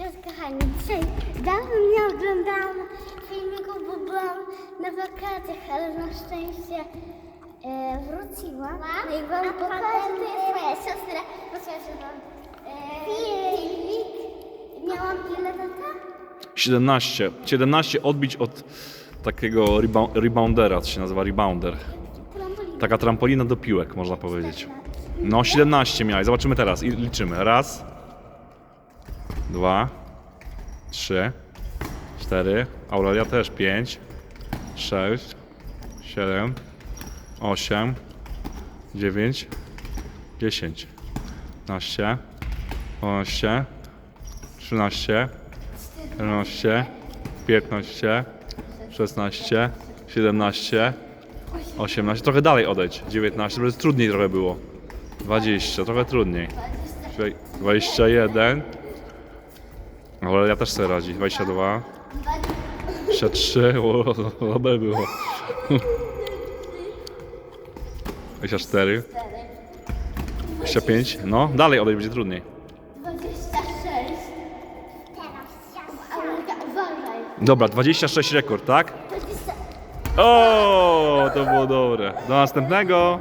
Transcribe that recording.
Cześć kochani, dzisiaj dawno nie oglądałam filmiku, bo byłam na wakacjach, ale na szczęście e, wróciłam. No i wam pokażę, to jest moja siostra, pokażę wam e, filmik. Miałam ile lata? 17. 17 odbić od takiego rebound, reboundera, to się nazywa rebounder. Trampolina. Taka trampolina do piłek, można powiedzieć. No, 17 miałeś. Zobaczymy teraz i liczymy. Raz, dwa, trzy, cztery. Aurelia też. Pięć, sześć, siedem, osiem, dziewięć, dziesięć, 12, 12, 13, 14, 15, 16, 17, 18, trochę dalej odejdź. 19, bo trudniej trochę było. 20, trochę trudniej. 21. Ale ja też sobie radzi. 22. 23. O, dobre było. 24. 25. No, dalej odejdź, będzie trudniej. 26. Aurelka, uważaj. Dobra, 26 rekord, tak? 20. O, to było dobre. Do następnego.